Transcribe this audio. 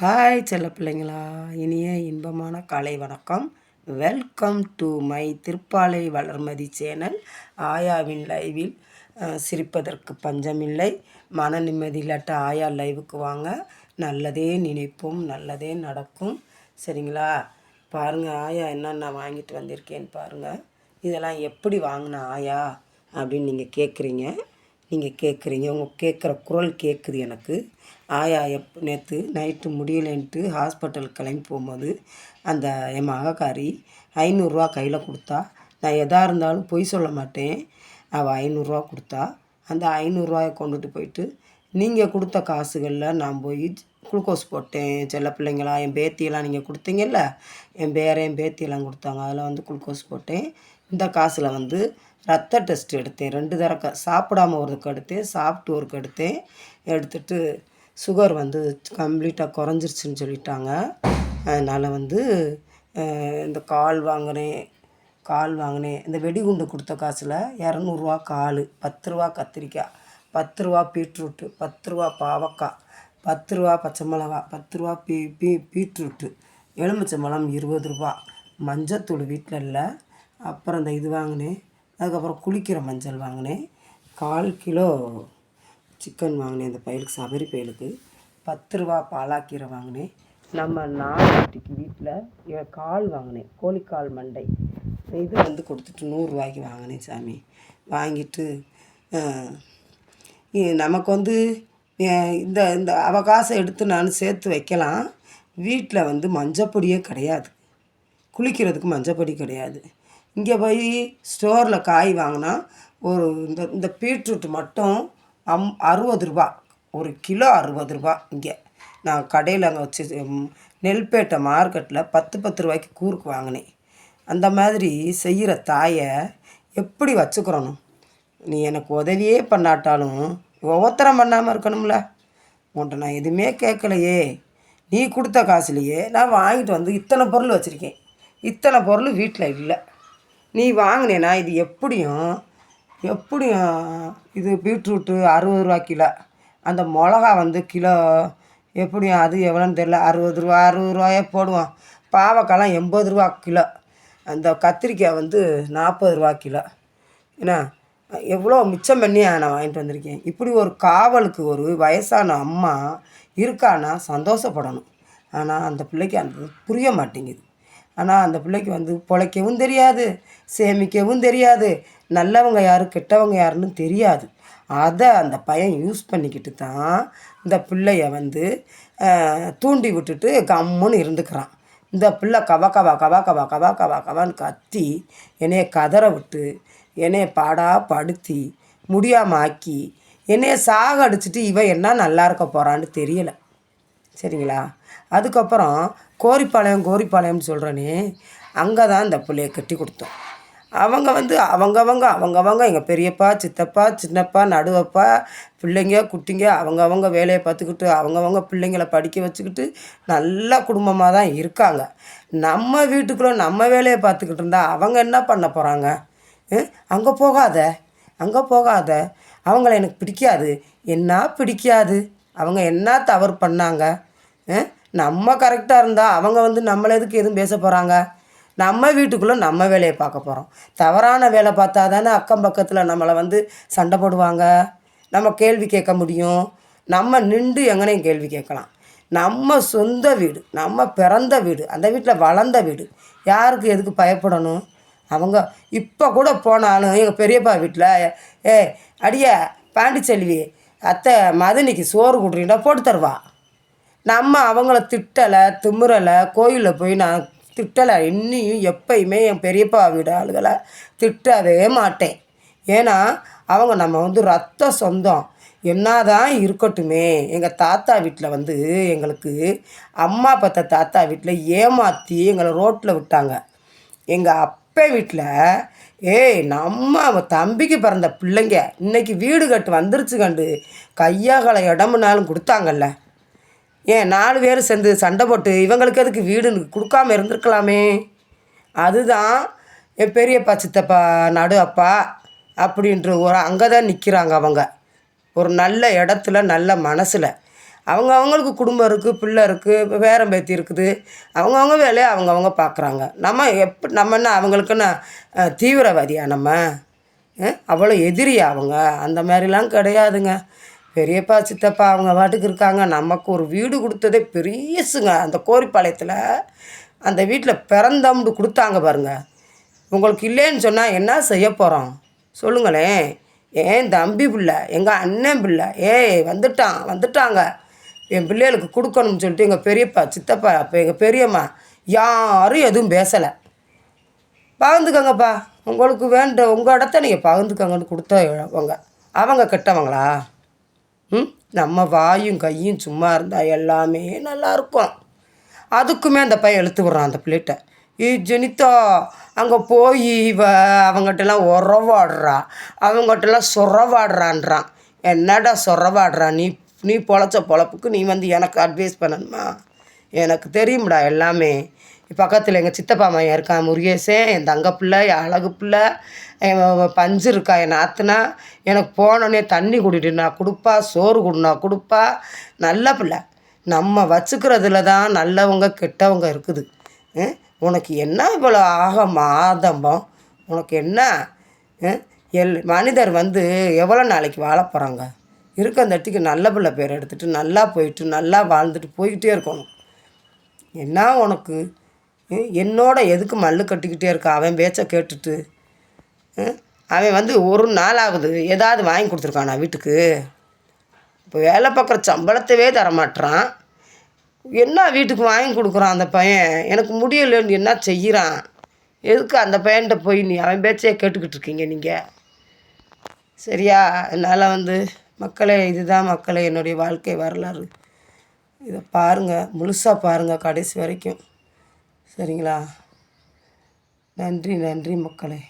Hi செல்ல பிள்ளைங்களா. இனிய இன்பமான காலை வணக்கம். Welcome to my Thiruppalai Valarmathi channel. ஆயாவின் லைவில் சிரிப்பதற்கு பஞ்சமில்லை. மன நிம்மதி இல்லாட்ட ஆயா லைவுக்கு வாங்க. நல்லதே நினைப்போம் நல்லதே நடக்கும். சரிங்களா? பாருங்கள் ஆயா என்னென்ன வாங்கிட்டு வந்திருக்கேன்னு பாருங்கள் இதெல்லாம் எப்படி வாங்கின ஆயா அப்படின்னு நீங்கள் கேட்குறீங்க நீங்கள் கேட்குறீங்க உங்கள் கேட்குற குரல் கேட்குது எனக்கு. ஆயா எப் நேற்று நைட்டு முடியலைன்ட்டு ஹாஸ்பிட்டல் கிளம்பி போகும்போது அந்த என் மகக்காரி ஐநூறுரூவா கையில் கொடுத்தா. நான் எதாக இருந்தாலும் பொய் சொல்ல மாட்டேன். அவள் ஐநூறுரூவா கொடுத்தா. அந்த ஐநூறுரூவாயை கொண்டுட்டு போயிட்டு நீங்கள் கொடுத்த காசுகளில் நான் போய் குளுக்கோஸ் போட்டேன். செல்ல பிள்ளைங்களா என் பேத்தியெல்லாம் நீங்கள் கொடுத்தீங்கல்ல? என் பேரன் என் பேத்தியெல்லாம் கொடுத்தாங்க. அதில் வந்து குளுக்கோஸ் போட்டேன். இந்த காசில் வந்து ரத்த டெஸ்ட் எடுத்தேன். ரெண்டு தரக்க சாப்பிடாம ஒருதுக்கு எடுத்தேன். சாப்பிட்டு ஒருக்கு எடுத்தேன் எடுத்துட்டு சுகர் வந்து கம்ப்ளீட்டாக குறைஞ்சிருச்சுன்னு சொல்லிட்டாங்க. அதனால் வந்து இந்த கால் வாங்கினேன். கால் வாங்கினேன். இந்த வெடிகுண்டு கொடுத்த காசில் இரநூறுவா கால் பத்து ரூபா கத்திரிக்காய் பத்து ரூபா பீட்ரூட்டு பத்து ரூபா பாவக்காய் பத்து ரூபா பச்சை மிளகா பத்து ரூபா பீ பீ பீட்ரூட்டு எலுமிச்சம்பழம் இருபது ரூபா மஞ்சத்தூள் வீட்டில் இல்லை. அப்புறம் இந்த இது வாங்கினேன். அதுக்கப்புறம் குளிக்கிற மஞ்சள் வாங்கினேன். கால் கிலோ சிக்கன் வாங்கினேன். இந்த பயலுக்கு சபரி பயலுக்கு பத்து ரூபா பாலாக்கீரை வாங்கினேன். நம்ம நாட்டுக்கு வீட்டில் கால் வாங்கினேன். கோழிக்கால் மண்டை. இது வந்து கொடுத்துட்டு நூறுரூவாய்க்கு வாங்கினேன் சாமி. வாங்கிட்டு நமக்கு வந்து இந்த இந்த அவகாசம் எடுத்து நான் சேர்த்து வைக்கலாம். வீட்டில் வந்து மஞ்சப்பொடியே கிடையாது. குளிக்கிறதுக்கு மஞ்சப்பொடி கிடையாது. இங்கே போய் ஸ்டோரில் காய் வாங்கினா ஒரு இந்த இந்த பீட்ரூட் மட்டும் அம் அறுபது ரூபா. ஒரு கிலோ அறுபது ரூபா இங்கே. நான் கடையில் அங்கே வச்சு நெல்பேட்டை மார்க்கெட்டில் பத்து பத்து ரூபாய்க்கு கூறுக்கு வாங்கினேன். அந்த மாதிரி செய்கிற தாயை எப்படி வச்சுக்கிறணும்? நீ எனக்கு உதவியே பண்ணாட்டாலும் ஒவ்வொருத்தரம் பண்ணாமல் இருக்கணும்ல. உன்ட்ட நான் எதுவுமே கேட்கலையே நீ கொடுத்த காசுலையே நான் வாங்கிட்டு வந்து இத்தனை பொருள் வச்சுருக்கேன். இத்தனை பொருள் வீட்டில் இல்லை. நீ வாங்கினேன்னா இது எப்படியும் எப்படியும் இது பீட்ரூட்டு அறுபது ரூபா கிலோ. அந்த மிளகா வந்து கிலோ எப்படியும் அது எவ்வளோன்னு தெரில அறுபது ரூபா அறுபது ரூபாயே போடுவோம் பாவக்காய்லாம் எண்பது ரூபா கிலோ. அந்த கத்திரிக்காய் வந்து நாற்பது ரூபா கிலோ. என்ன? எவ்வளோ மிச்சம் பண்ணி நான் வாங்கிட்டு வந்திருக்கேன். இப்படி ஒரு காவலுக்கு ஒரு வயசான அம்மா இருக்கான்னா சந்தோஷப்படணும். ஆனால் அந்த பிள்ளைக்கு அந்த புரிய மாட்டேங்குது. ஆனால் அந்த பிள்ளைக்கு வந்து பொழைக்கவும் தெரியாது சேமிக்கவும் தெரியாது. நல்லவங்க யார் கெட்டவங்க யாருன்னு தெரியாது. அதை அந்த பையன் யூஸ் பண்ணிக்கிட்டு தான் இந்த பிள்ளைய வந்து தூண்டி விட்டுட்டு கம்முன்னு இருந்துக்கிறான். இந்த பிள்ளை கவா கவா கவா கவா கவா கவா கவான்னு கத்தி என்னைய கதற விட்டு என்னைய பாடா படுத்தி முடியாமல் ஆக்கி என்னைய சாக அடிச்சிட்டு இவன் என்ன நல்லா இருக்க போகிறான்னு தெரியலை. சரிங்களா? அதுக்கப்புறம் கோரிப்பாளையம் கோரிப்பாளையம்னு சொல்கிறனே அங்கே தான் இந்த பிள்ளைய கட்டி கொடுத்தோம். அவங்க வந்து அவங்கவங்க அவங்கவங்க எங்கள் பெரியப்பா சித்தப்பா சின்னப்பா நடுவப்பா பிள்ளைங்க குட்டிங்க அவங்கவங்க வேலையை பார்த்துக்கிட்டு அவங்கவங்க பிள்ளைங்கள படிக்க வச்சுக்கிட்டு நல்ல குடும்பமாக தான் இருக்காங்க. நம்ம வீட்டுக்குள்ளே நம்ம வேலையை பார்த்துக்கிட்டு இருந்தால் அவங்க என்ன பண்ண போகிறாங்க அங்கே போகாத அங்கே போகாத. அவங்கள எனக்கு பிடிக்காது. என்ன பிடிக்காது? அவங்க என்ன தவறு பண்ணாங்க? அஹ்? நம்ம கரெக்டாக இருந்தால் அவங்க வந்து நம்மளை எதுக்கு எதுவும் பேச போகிறாங்க நம்ம வீட்டுக்குள்ளே நம்ம வேலையை பார்க்க போகிறோம் தவறான வேலை பார்த்தா தானே அக்கம் பக்கத்தில் நம்மளை வந்து சண்டை போடுவாங்க. நம்ம கேள்வி கேட்க முடியும். நம்ம நின்று எங்கனையும் கேள்வி கேட்கலாம். நம்ம சொந்த வீடு நம்ம பிறந்த வீடு அந்த வீட்டில் வளர்ந்த வீடு யாருக்கு எதுக்கு பயப்படணும்? அவங்க இப்போ கூட போனாலும் எங்கள் பெரியப்பா வீட்டில் ஏ அடியே பாண்டிச்செல்வி அத்தை மதனிக்கு சோறு கொடுறீங்களா போட்டு தருவா. நம்ம அவங்கள திட்டலை திமுறலை கோயிலில் போய் நான் திட்டலை. இன்னியும் எப்பயுமே என் பெரியப்பா வீடு ஆளுகளை திட்டவே மாட்டேன். ஏன்னா அவங்க நம்ம வந்து ரத்த சொந்தம். என்னதான் இருக்கட்டுமே எங்கள் தாத்தா வீட்டில் வந்து எங்களுக்கு அம்மா பத்த தாத்தா வீட்டில் ஏமாற்றி எங்களை ரோட்டில் விட்டாங்க. எங்கள் அப்பா வீட்டில் ஏய் நம்ம தம்பிக்கு பிறந்த பிள்ளைங்க இன்றைக்கி வீடு கட்டு வந்துருச்சு கண்டு கையாகலை இடமுனாலும் கொடுத்தாங்கல்ல. ஏன் நாலு பேர் சேர்ந்து சண்டை போட்டு இவங்களுக்கு எதுக்கு வீடுன்னு கொடுக்காம இருந்திருக்கலாமே? அதுதான் என் பெரியப்பா சித்தப்பா நடு அப்பா அப்படின்ற ஒரு அங்கே தான் நிற்கிறாங்க அவங்க. ஒரு நல்ல இடத்துல நல்ல மனசில். அவங்க அவங்களுக்கு குடும்பம் இருக்குது பிள்ளை இருக்குது பேரம் பேத்தி இருக்குது. அவங்கவுங்க வேலையை அவங்கவுங்க பார்க்குறாங்க. நம்ம எப்ப நம்ம என்ன அவங்களுக்குன்னு தீவிரவாதியா நம்ம? அவ்வளோ எதிரியா அவங்க? அந்த மாதிரிலாம் கிடையாதுங்க. பெரியப்பா சித்தப்பா அவங்க பாட்டுக்கு இருக்காங்க. நமக்கு ஒரு வீடு கொடுத்ததே பெரியசுங்க அந்த கோரிப்பாளையத்தில் அந்த வீட்டில் பிறந்தம்னு கொடுத்தாங்க பாருங்கள் உங்களுக்கு இல்லைன்னு சொன்னால் என்ன செய்ய போகிறோம் சொல்லுங்களேன். ஏன் தம்பி பிள்ளை எங்கள் அண்ணன் பிள்ளை? ஏய் வந்துட்டான் வந்துட்டாங்க. என் பிள்ளைகளுக்கு கொடுக்கணும்னு சொல்லிட்டு எங்கள் பெரியப்பா சித்தப்பா அப்போ எங்கள் பெரியம்மா யாரும் எதுவும் பேசலை. பகிர்ந்துக்கங்கப்பா. உங்களுக்கு வேண்ட உங்கள் இடத்த நீங்கள் பகிர்ந்துக்கங்கன்னு கொடுத்தவங்க. அவங்க கெட்டவங்களா? நம்ம வாயும் கையும் சும்மா இருந்தால் எல்லாமே நல்லாயிருக்கும் அதுக்குமே அந்த பையன் இழுத்து விட்றான் அந்த பிள்ளைகிட்ட. ஏ ஜெனிதா அங்கே போய் இவ அவங்ககிட்டலாம் உறவாடுறா. அவங்ககிட்டலாம் சொரவாடுறான்றான் என்னடா சொரவாடுறா நீ நீ பொழைச்ச பொழப்புக்கு நீ வந்து எனக்கு அட்வைஸ் பண்ணணுமா? எனக்கு தெரியும்டா எல்லாமே. பக்கத்தில் எங்கள் சித்தப்பா மையன் இருக்கான் முருகேசன் என் தங்க பிள்ளை என் அழகு பிள்ளை என் பஞ்சு இருக்கா என் நாத்துனா எனக்கு போனோடனே தண்ணி குடிட்டுனா கொடுப்பா சோறு கொடுனா கொடுப்பா. நல்ல பிள்ளை. நம்ம வச்சுக்கிறதுல தான் நல்லவங்க கெட்டவங்க இருக்குது. உனக்கு என்ன இவ்வளோ ஆக ஆதம்பம் உனக்கு என்ன? எல் மனிதர் வந்து எவ்வளோ நாளைக்கு வாழ போகிறாங்க இருக்க அந்த இடத்துக்கு நல்ல பிள்ளை பேர் எடுத்துகிட்டு நல்லா போயிட்டு நல்லா வாழ்ந்துட்டு போய்கிட்டே இருக்கணும். என்ன உனக்கு? என்னோட எதுக்கு மல்லு கட்டிக்கிட்டே இருக்கா? அவன் பேச்சை கேட்டுட்டு. அவன் வந்து ஒரு நாள் ஆகுது ஏதாவது வாங்கி கொடுத்துருக்கானா வீட்டுக்கு? இப்போ வேலை பார்க்குற சம்பளத்தவே தரமாட்டுறான் என்ன வீட்டுக்கு வாங்கி கொடுக்குறான் அந்த பையன்? எனக்கு முடியலைன்னு என்ன செய்கிறான் எதுக்கு அந்த பையன்கிட்ட போய் நீ அவன் பேச்சையே கேட்டுக்கிட்டு இருக்கீங்க நீங்கள் சரியா? அதனால் வந்து மக்களே இதுதான் மக்களே என்னுடைய வாழ்க்கை வரலாறு. இதை பாருங்கள் முழுசாக பாருங்கள் கடைசி வரைக்கும். சரிங்களா? நன்றி நன்றி மக்களே.